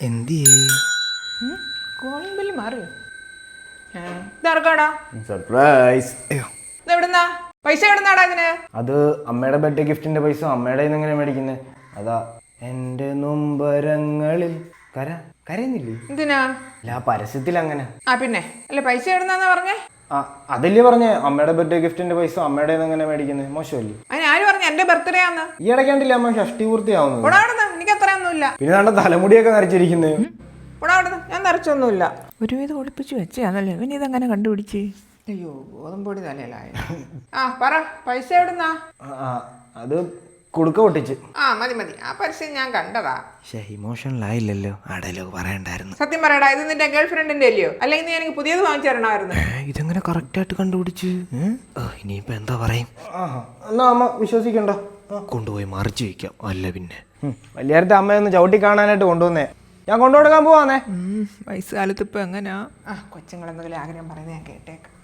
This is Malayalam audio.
എന്തിയേ? കോളിംഗ് ബില്ല് മാറിയോ? ഇതാർക്കാടാ സർപ്രൈസ് അയ്യോ. എവിടുന്നാ? പൈസ എവിടുന്നാടാ ഇതിന്? അത് അമ്മയുടെ ബർത്ത്ഡേ ഗിഫ്റ്റിന്റെ പൈസ. അമ്മയുടെ എങ്ങനെ മേടിക്കുന്നത് അതാ എന്റെ നൊമ്പരങ്ങളിൽ. കര കരയുന്നില്ലേ? എന്തിനാ? അല്ല പരസ്യത്തിൽ അങ്ങനെ. ആ പിന്നെ. അല്ല പൈസ എവിടുന്നാന്നാ പറഞ്ഞേ? ആ അതല്ലേ പറഞ്ഞേ. അമ്മയുടെ ബർത്ത്ഡേ ഗിഫ്റ്റിന്റെ പൈസ അമ്മയുടെ എങ്ങനെ മേടിക്കുന്നത് മോശമല്ലേ? അതിന് ആര് പറഞ്ഞു? എന്റെ ബർത്ത്ഡേ ആന്ന്. ഈ ഇടയ്ക്കാണ്ടില്ല അമ്മ ഷഷ്ടി പൂർത്തിയാവുന്നത്? അത്രയൊന്നുമില്ല പിന്നെ നമ്മുടെ തലമുടിയൊക്കെ നരച്ചിരിക്കുന്നത് ഓടാവിടുന്ന് ഞാൻ നിറച്ചൊന്നുമില്ല ഒരുവിധം ഒളിപ്പിച്ച് വെച്ചാന്നല്ലേ പിന്നെ ഇതങ്ങനെ കണ്ടുപിടിച്ച്? അയ്യോ ഗോതമ്പൊടി തലയിലായ? ആ പറ പൈസ എവിടുന്നാ? അത് കുടുക്ക പൊട്ടിച്ച്. ആ മതി മതി. ആ പരസ്യം ഞാൻ കണ്ടതാ. പക്ഷേ ഇമോഷണലായില്ലല്ലോ ആ ഡയലോഗ് പറയണ്ടായിരുന്നു. സത്യം പറയടാ ഇത് നിന്റെ ഗേൾ ഫ്രണ്ടിന്റെ അല്ലയോ? അല്ലെങ്കിൽ നീ എനിക്ക് പുതിയത് വാങ്ങിച്ചു തരണമായിരുന്നു. ഏ, ഇതെങ്ങനെ കറക്റ്റായിട്ട് കണ്ടുപിടിച്ച്? ഏ? ഓ ഇനിയിപ്പോ എന്താ പറയും? ആഹാ എന്നാ അമ്മ വിശ്വസിക്കണ്ട. കൊണ്ടുപോയി മറിച്ച് വയ്ക്കാം അല്ല പിന്നെ. വലിയാരത്തെ അമ്മയൊന്ന് ചവിട്ടി കാണാനായിട്ട് കൊണ്ടുവന്നേ. ഞാൻ കൊണ്ടുകൊടുക്കാൻ പോവാന്നേ. വയസ്സുകാലത്ത് ഇപ്പൊ എങ്ങനെയാ ആ കൊച്ചുങ്ങൾ എന്തെങ്കിലും ആഗ്രഹം പറയുന്നത് ഞാൻ കേട്ടേക്കാം.